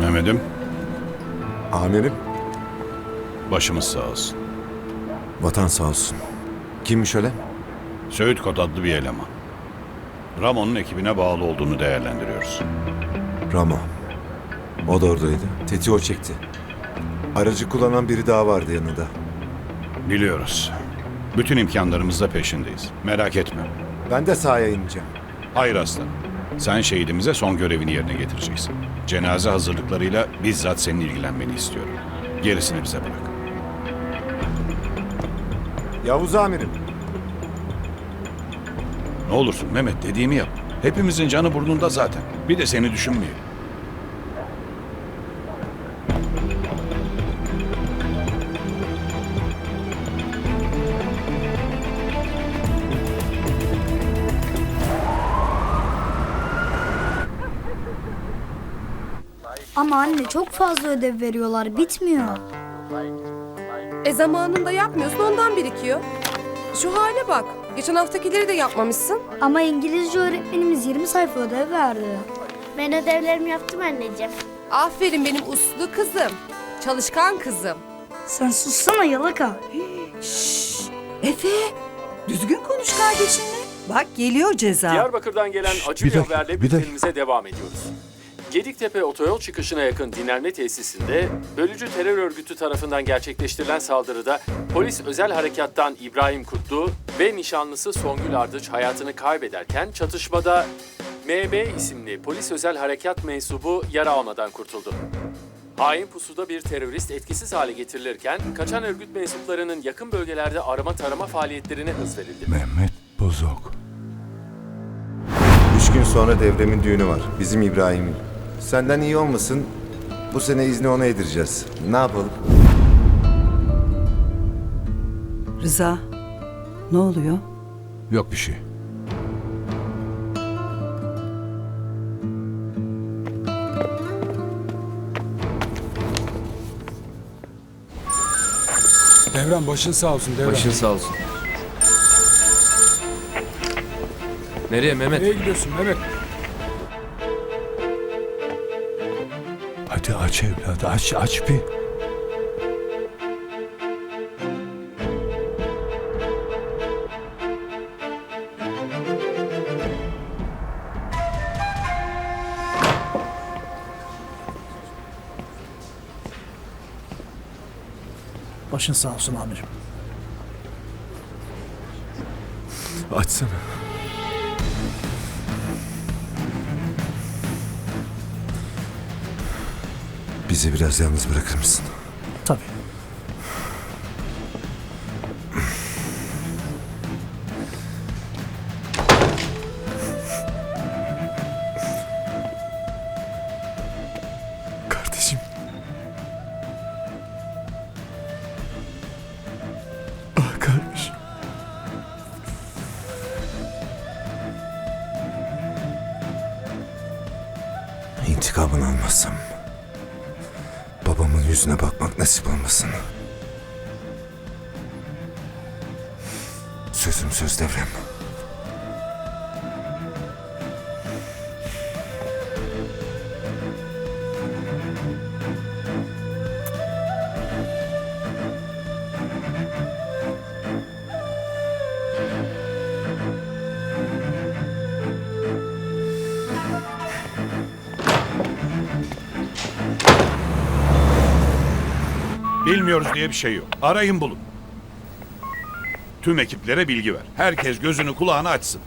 Mehmet'im Amirim, başımız sağ olsun. vatan sağ olsun. Kimmiş öyle? Söğüt Kod adlı bir eleman. Ramon'un ekibine bağlı olduğunu değerlendiriyoruz. Ramo. O da oradaydı. Teti o çekti. Aracı kullanan biri daha vardı yanında. Biliyoruz. Bütün imkanlarımızla peşindeyiz. Merak etme. Ben de sahaya ineceğim. Hayır aslanım. Sen şehidimize son görevini yerine getireceksin. Cenaze hazırlıklarıyla bizzat senin ilgilenmeni istiyorum. Gerisini bize bırak. Yavuz amirim. Ne olursun Mehmet dediğimi yap. Hepimizin canı burnunda zaten. Bir de seni düşünmeyelim. Ama anne çok fazla ödev veriyorlar bitmiyor. E zamanında yapmıyorsun ondan birikiyor. Şu hale bak. Geçen haftakileri de yapmamışsın. Ama İngilizce öğretmenimiz 20 sayfa ödev verdi. Ben ödevlerimi yaptım anneciğim. Aferin benim uslu kızım. Çalışkan kızım. Sen sussana yalaka. Efe, düzgün konuş kardeşinle. Bak geliyor ceza. Diyarbakır'dan gelen acı bir, haberle bültenimize devam ediyoruz. Gediktepe otoyol çıkışına yakın dinlenme tesisinde bölücü terör örgütü tarafından gerçekleştirilen saldırıda polis özel harekattan İbrahim Kutlu ve nişanlısı Songül Ardıç hayatını kaybederken çatışmada MB isimli polis özel harekat mensubu yara almadan kurtuldu. Hain pusuda bir terörist etkisiz hale getirilirken kaçan örgüt mensuplarının yakın bölgelerde arama tarama faaliyetlerine hız verildi. Mehmet Bozok. Üç gün sonra devremin düğünü var. Bizim İbrahim'in. Senden iyi olmasın. Bu sene izni ona yedireceğiz. Ne yapalım? Rıza, ne oluyor? Yok bir şey. Devran başın sağ olsun Devran. Başın sağ olsun. Nereye Mehmet? Nereye gidiyorsun Mehmet? Aç evladı aç aç bir. Başın sağ olsun amirim. Açsana. Bizi biraz yalnız bırakır mısın? Olmasın. Sözüm söz devrem. Bilmiyoruz diye bir şey yok. Arayın bulun. Tüm ekiplere bilgi ver. Herkes gözünü kulağını açsın.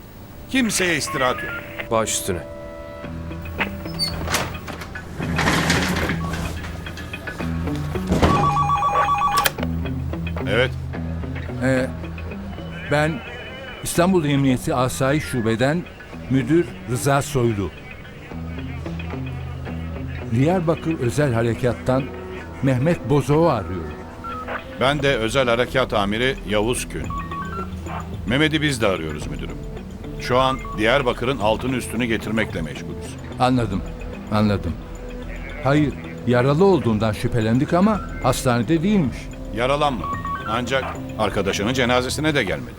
Kimseye istirahat yok. Baş üstüne. Evet. Ee, ben İstanbul Emniyeti Asayiş Şube'den müdür Rıza Soylu. Diyarbakır Özel Harekat'tan Mehmet Bozok'u arıyorum. Ben de özel harekat amiri Yavuz Gün. Mehmet'i biz de arıyoruz müdürüm. Şu an Diyarbakır'ın altın üstünü getirmekle meşgulüz. Anladım, anladım. Hayır, yaralı olduğundan şüphelendik ama hastanede değilmiş. Yaralanmadı. Ancak arkadaşının cenazesine de gelmedi.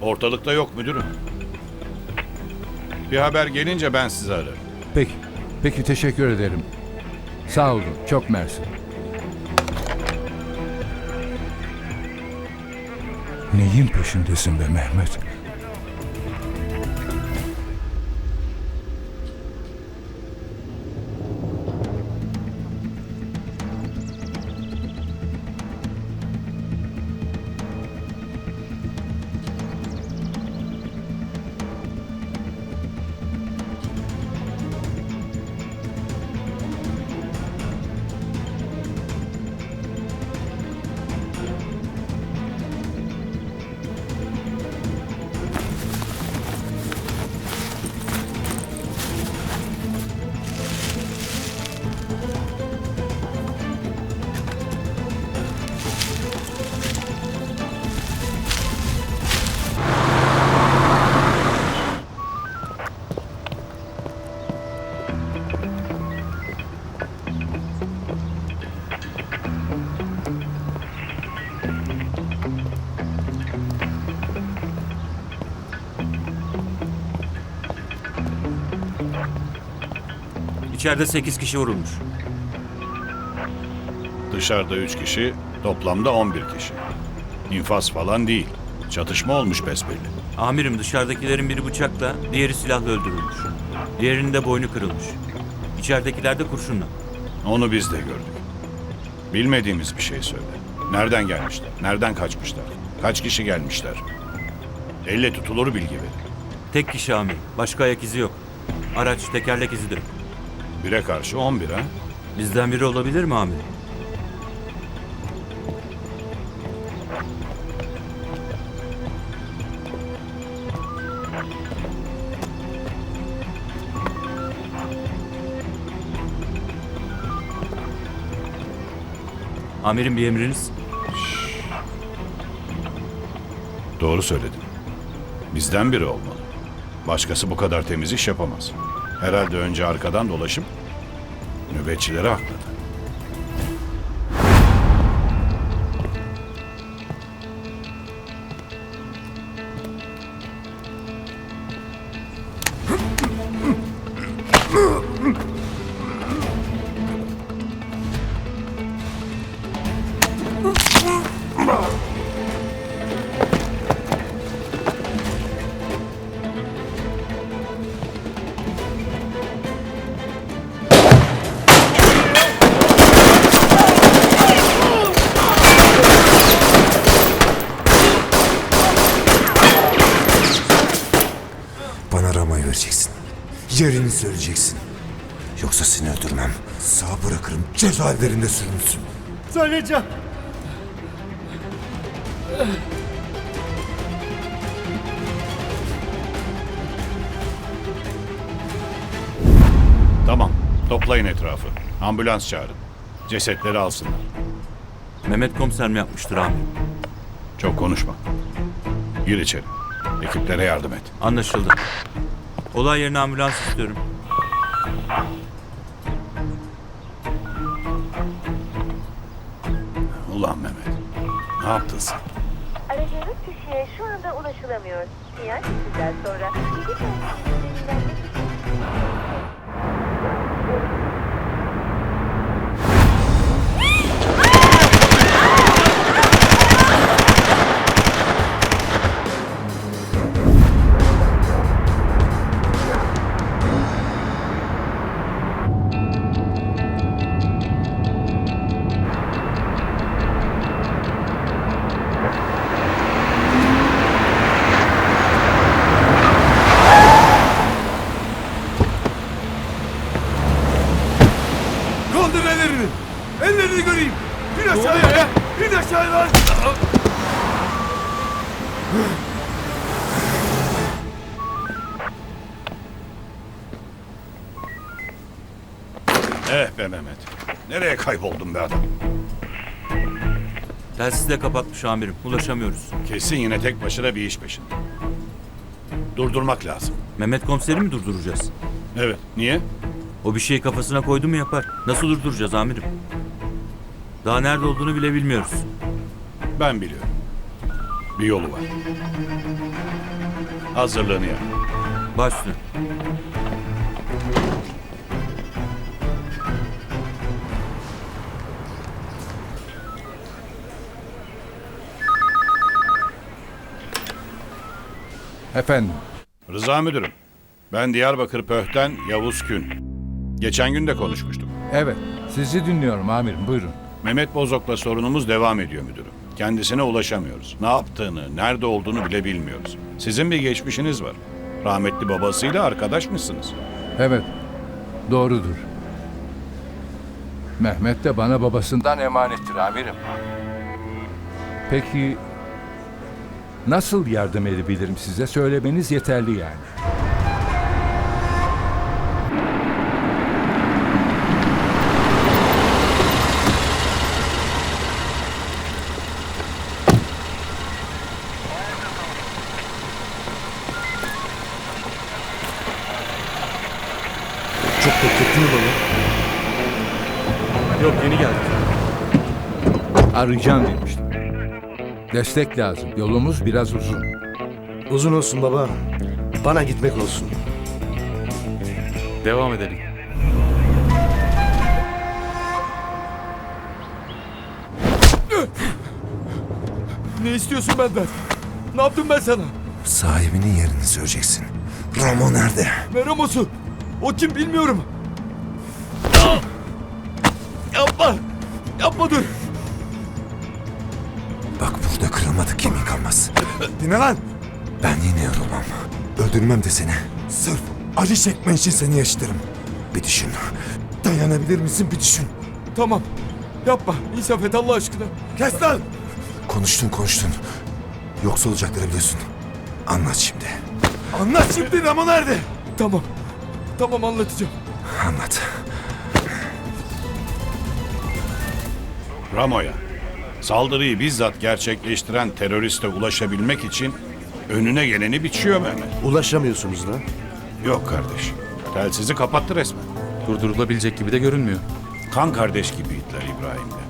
Ortalıkta yok müdürüm. Bir haber gelince ben sizi ararım. Peki, peki teşekkür ederim. Sağ olun, çok mersi. Neyin peşindesin be Mehmet? İçeride 8 kişi vurulmuş. Dışarıda üç kişi, toplamda 11 kişi. İnfaz falan değil. Çatışma olmuş besbelli. Amirim dışarıdakilerin biri bıçakla, diğeri silahla öldürülmüş. Diğerinin de boynu kırılmış. İçeridekiler de kurşunla. Onu biz de gördük. Bilmediğimiz bir şey söyle. Nereden gelmişler? Nereden kaçmışlar? Kaç kişi gelmişler? Elle tutulur bilgi verin. Tek kişi amirim. Başka ayak izi yok. Araç tekerlek izi de yok. Bire karşı 11 ha? Bizden biri olabilir mi amirim? Amirim bir emriniz. Doğru söyledin. Bizden biri olmalı. Başkası bu kadar temiz iş yapamaz. Herhalde önce arkadan dolaşıp nöbetçileri akladı. Bana söyleyeceksin. Yoksa seni öldürmem. Sağ bırakırım. Cezaevlerinde sürünsün. Söyleyeceğim. Tamam, toplayın etrafı. Ambulans çağırın. Cesetleri alsınlar. Mehmet komiser mi yapmıştır amirim? Çok konuşma. Gir içeri. Ekiplere yardım et. Anlaşıldı. Olay yerine ambulans istiyorum. Sen? Aradığınız kişiye şu anda ulaşılamıyor. Sinyal sesinden sonra Eh be Mehmet. Nereye kayboldun be adam? Telsiz de kapatmış amirim. Ulaşamıyoruz. Kesin yine tek başına bir iş peşinde. Durdurmak lazım. Mehmet komiseri mi durduracağız? Evet. Niye? O bir şeyi kafasına koydu mu yapar. Nasıl durduracağız amirim? Daha nerede olduğunu bile bilmiyoruz. Ben biliyorum. Bir yolu var. Hazırlığını yap. Baş üstüne. Efendim, Rıza müdürüm. Ben Diyarbakır Pöh'ten Yavuz Kün. Geçen gün de konuşmuştuk. evet. Sizi dinliyorum amirim, buyurun. Mehmet Bozok'la sorunumuz devam ediyor müdürüm. Kendisine ulaşamıyoruz. Ne yaptığını, nerede olduğunu bile bilmiyoruz. Sizin bir geçmişiniz var. Rahmetli babasıyla arkadaşmışsınız. Evet, doğrudur. Mehmet de bana babasından emanettir amirim. Peki, nasıl yardım edebilirim size? Söylemeniz yeterli yani. Çok beklettin mi baba? Yok yeni geldik. Arayacağım demiştim. Destek lazım. Yolumuz biraz uzun. Uzun olsun baba. Bana gitmek olsun. Devam edelim. Ne istiyorsun benden? Ne yaptım ben sana? Sahibinin yerini söyleyeceksin. Ramo nerede? Meramos'u. O kim bilmiyorum. Yapma. Yapma dur. Bak burada kırılmadık kemik kalmaz. Dinle lan. Ben yine yorulmam. Öldürmem de seni. Sırf acı çekmen için seni yaşatırım. Bir düşün. Dayanabilir misin bir düşün. Tamam. Yapma. İnsaf et Allah aşkına. Kes lan. Konuştun konuştun. Yoksa olacakları biliyorsun. Anlat şimdi. Anlat şimdi Ramo nerede? Tamam. Tamam anlatacağım. Anlat. Ramo'ya. Saldırıyı bizzat gerçekleştiren teröriste ulaşabilmek için önüne geleni biçiyor Mehmet. Ulaşamıyorsunuz da. Yok kardeş. Telsizi kapattı resmen. Durdurulabilecek gibi de görünmüyor. Kan kardeş gibiydiler İbrahim'le.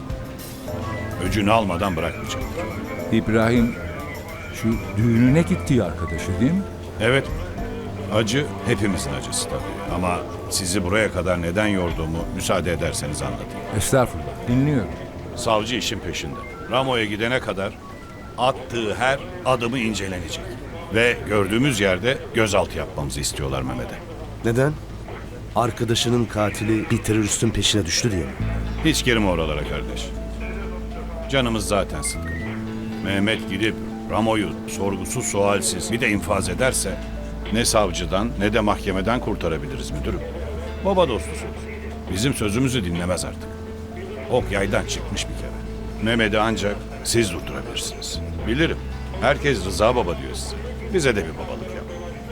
Öcünü almadan bırakmayacak. İbrahim şu düğününe gittiği arkadaşı değil mi? Evet, acı hepimizin acısı tabii. Ama sizi buraya kadar neden yorduğumu müsaade ederseniz anlatayım. Estağfurullah. Dinliyorum. Savcı işin peşinde. Ramo'ya gidene kadar attığı her adımı incelenecek. Ve gördüğümüz yerde gözaltı yapmamızı istiyorlar Mehmet'e. Neden? Arkadaşının katili bir teröristin peşine düştü diye mi? Hiç girme oralara kardeş. Canımız zaten sıkkın. Mehmet gidip Ramo'yu sorgusuz sualsiz bir de infaz ederse ne savcıdan ne de mahkemeden kurtarabiliriz müdürüm. Baba dostusunuz. Bizim sözümüzü dinlemez artık. Ok yaydan çıkmış bir kere. Mehmet'i ancak siz durdurabilirsiniz. Bilirim. Herkes Rıza Baba diyor size. Bize de bir babalık yap.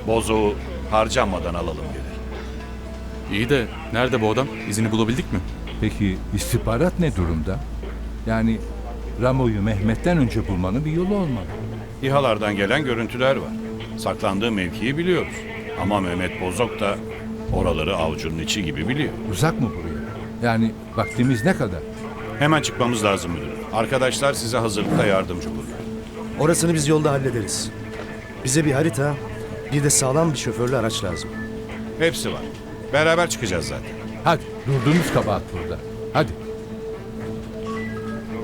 Bozuğu harcanmadan alalım gelir. İyi de nerede bu adam? İzini bulabildik mi? Peki istihbarat ne durumda? Yani Ramo'yu Mehmet'ten önce bulmanın bir yolu olmalı. İHA'lardan gelen görüntüler var. Saklandığı mevkiyi biliyoruz. Ama Mehmet Bozok da oraları avucunun içi gibi biliyor. Uzak mı buraya? Yani vaktimiz ne kadar? Hemen çıkmamız lazım müdürüm. Arkadaşlar size hazırlıkta yardımcı olurlar. Orasını biz yolda hallederiz. Bize bir harita, bir de sağlam bir şoförlü araç lazım. Hepsi var. Beraber çıkacağız zaten. Hadi durduğumuz kabahat burada. Hadi.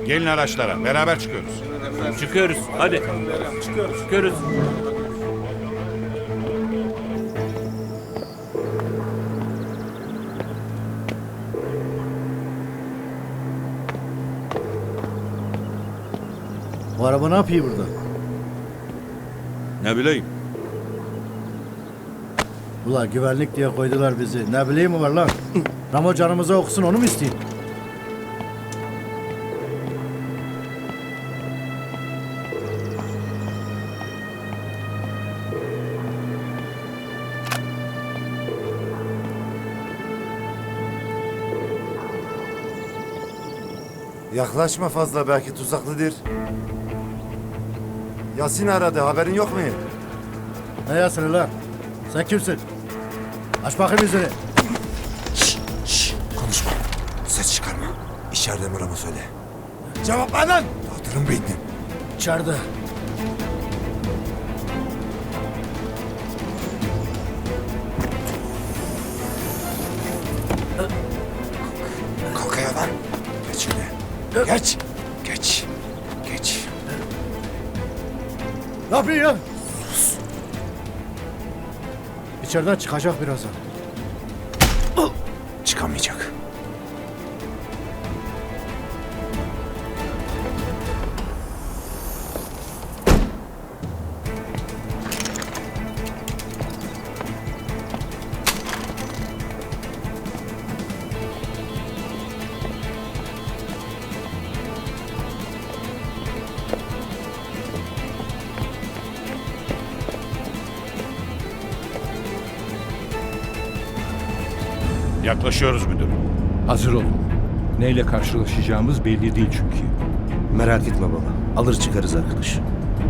Gelin araçlara. Beraber çıkıyoruz. Çıkıyoruz. Hadi. Çıkıyoruz. Bu araba ne yapıyor burada? Ne bileyim. Ula güvenlik diye koydular bizi. Ne bileyim mi var lan? Ramo canımıza okusun onu mu isteyeyim? Yaklaşma fazla belki tuzaklıdır. Yasin aradı haberin yok mu? Ne yasını lan? Sen kimsin? Aç bakayım yüzünü. Şşş konuşma. Ses çıkarma. İçeride mi Ramo söyle. Cevap ver lan. Dağıtırım beynini. İçeride. Kalk ayağa lan. Geç şöyle. Geç. Yapıyorsun ya? İçeriden çıkacak birazdan. Yaklaşıyoruz müdürüm. Hazır olun. Neyle karşılaşacağımız belli değil çünkü. Merak etme baba. Alır çıkarız arkadaş.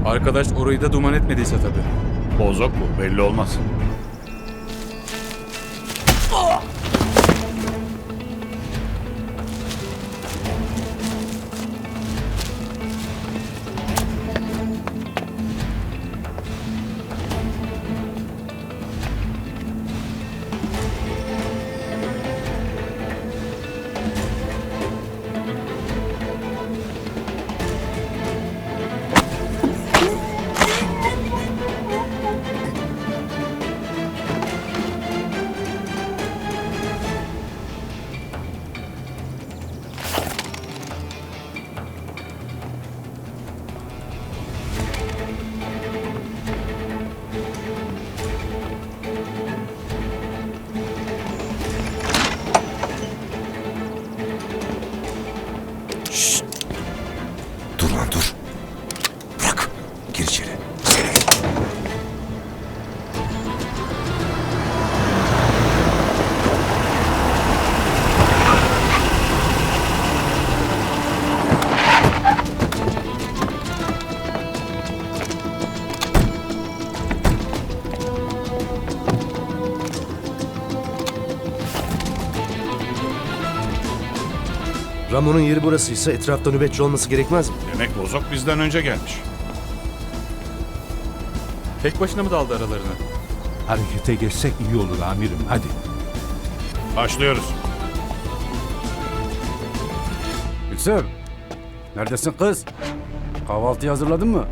Arkadaş orayı da duman etmediyse tabii. Bozok bu belli olmaz. Ramon'un yeri burasıysa etrafta nöbetçi olması gerekmez mi? Demek Bozok bizden önce gelmiş. Tek başına mı daldı aralarına? Harekete geçsek iyi olur amirim. Hadi. Başlıyoruz. Gülsüm. Neredesin kız? Kahvaltıyı hazırladın mı?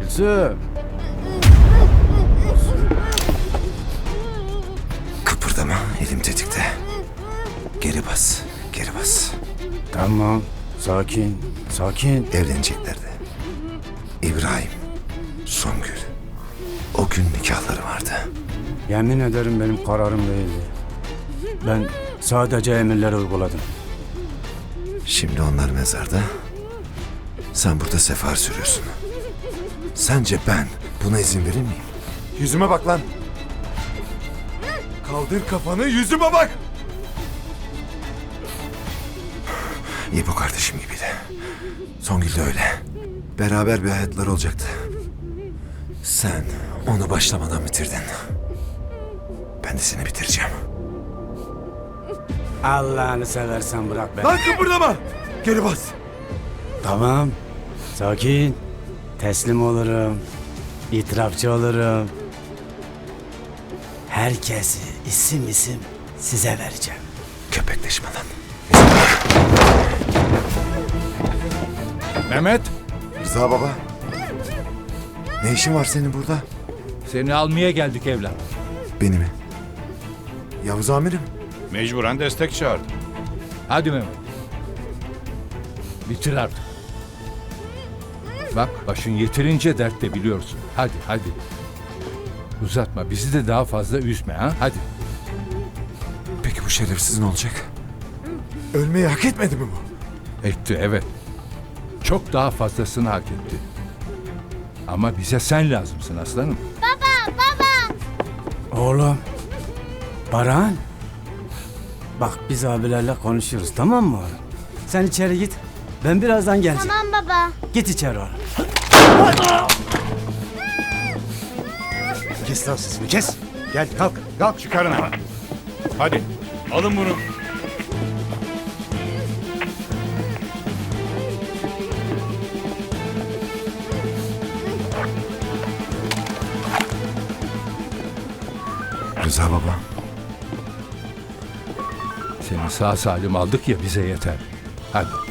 Gülsüm. Kıpırdama. Elim tetikte. Geri bas. Tamam. Sakin. Sakin. Evleneceklerdi. İbrahim. Songül. O gün nikahları vardı. Yemin ederim benim kararım değildi. Ben sadece emirleri uyguladım. Şimdi onlar mezarda. Sen burada sefer sürüyorsun. Sence ben buna izin verir miyim? Yüzüme bak lan. Kaldır kafanı yüzüme bak. İbo kardeşim gibiydi. Songül de öyle. Beraber bir hayatlar olacaktı. Sen onu başlamadan bitirdin. Ben de seni bitireceğim. Allah'ını seversen bırak beni. Lan kıpırdama! Geri bas. Tamam. Sakin. Teslim olurum. İtirafçı olurum. Herkesi isim isim size vereceğim. Köpekleşme Mehmet, Rıza baba. Ne işin var senin burada? seni almaya geldik evlat. Beni mi? Yavuz amirim. Mecburen destek çağırdım. Hadi Mehmet. Bitir artık. Bak başın yeterince dertte biliyorsun. Hadi hadi. Uzatma bizi de daha fazla üzme ha. Hadi. Peki bu şerefsiz ne olacak? Ölmeyi hak etmedi mi bu? Etti evet. Çok daha fazlasını hak etti. Ama bize sen lazımsın aslanım. Oğlum. Baran. Bak biz abilerle konuşuyoruz tamam mı oğlum? Sen içeri git. Ben birazdan geleceğim. Tamam baba. Git içeri oğlum. Kes lan sesini kes. Gel kalk kalk. Çıkarın hemen. Hadi. Alın bunu. Rıza baba. Seni sağ salim aldık ya bize yeter. Hadi.